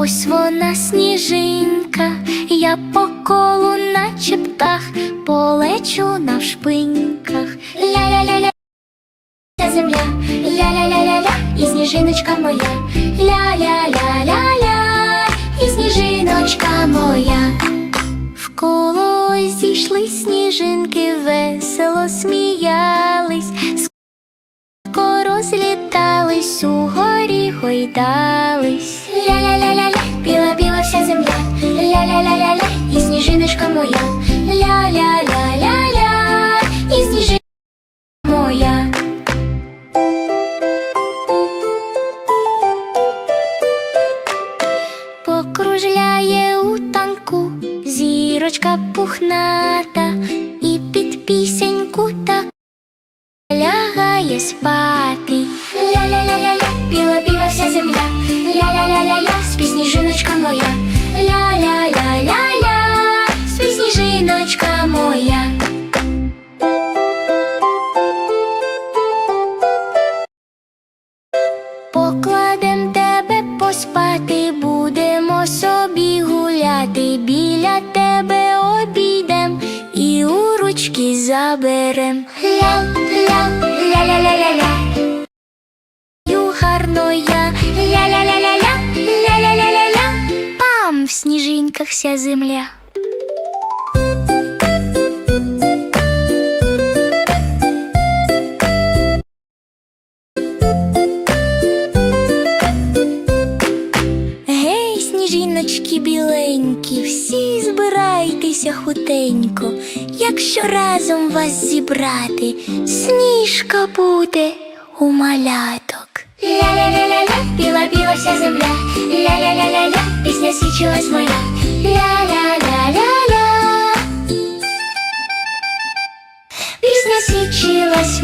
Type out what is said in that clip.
Ось вона сніжинка, я по колу, наче птах, полечу навшпиньках. Ля-ля-ля-ля, ця земля, ля-ля-ля-ля-ля, і сніжиночка моя, ля-ля-ля-ля-ля, і сніжиночка моя. Вколо зійшли сніжинки, весело сміялись, скоро злітались, угорі гойдались. Ля-ля-ля-ля-ля, біла-біла вся земля, ля-ля-ля-ля-ля, і сніжиночка моя, ля-ля-ля-ля-ля, і сніжиночка моя. Покружляє у танку зірочка пухната, і під пісеньку так лягає спати. Спи моя, ля-ля-ля-ля-ля, спи сніжиночка моя. Покладем тебе поспати, будемо собі гуляти, біля тебе обійдем і у ручки заберем. Ля, вся земля. Гей, сніжиночки біленькі, всі збирайтеся хутенько, якщо разом вас зібрати, сніжка буде у маляток. Ля-ля-ля-ля-ля, біла-біла вся земля, ля-ля-ля-ля-ля, пісня свічилась моя, Ля-ля-ля-ля-ля. Пісня свідчилась